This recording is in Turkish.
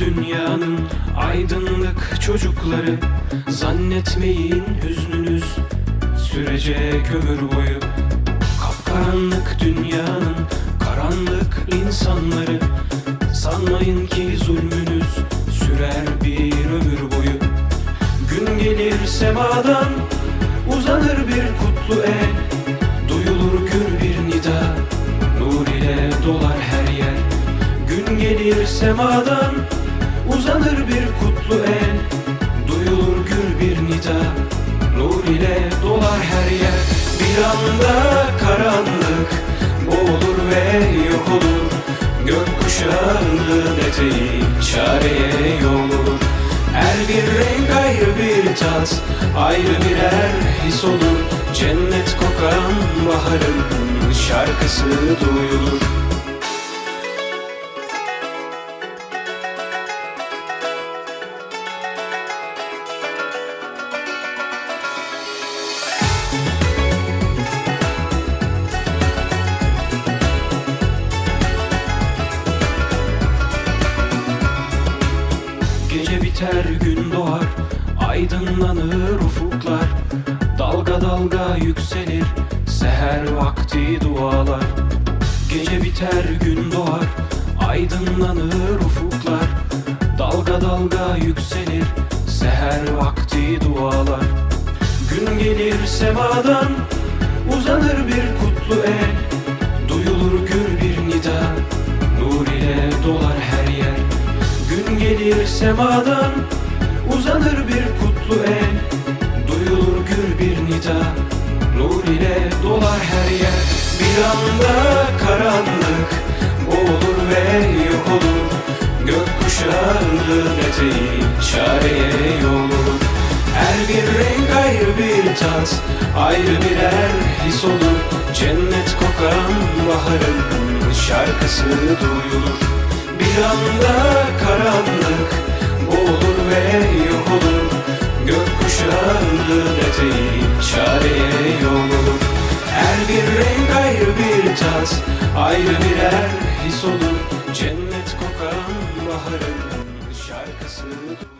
dünyanın aydınlık çocukları. Zannetmeyin hüznünüz sürecek ömür boyu. Kapkaranlık dünyanın karanlık insanları. Sanmayın ki zulmünüz sürer bir ömür boyu. Gün gelir semadan uzanır bir kutlu el gelir semadan uzanır bir kutlu el. Duyulur gür bir nida nur ile dolar her yer. Bir anda karanlık boğulur ve yok olur. Gökkuşağının eteği çareye yol olur Her bir renk ayrı bir tat Ayrı birer his olur. Cennet kokan baharın şarkısı duyulur biter gün doğar Aydınlanır ufuklar Dalga dalga yükselir Seher vakti dualar. Gece biter gün doğar Aydınlanır ufuklar Dalga dalga yükselir Seher vakti dualar. Gün gelir semadan Uzanır bir kutlu el Duyulur gür semadan Uzanır bir kutlu el. Duyulur gür bir nida Nur ile dolar her yer. Bir anda karanlık Boğulur ve yok olur. Gökkuşağının eteği Çareye yol olur Her bir renk ayrı bir tat Ayrı birer his olur. Cennet kokan baharın şarkısı duyulur. Bir anda karanlık Ayrı birer his olur. Cennet kokan baharın şarkısı. duyulur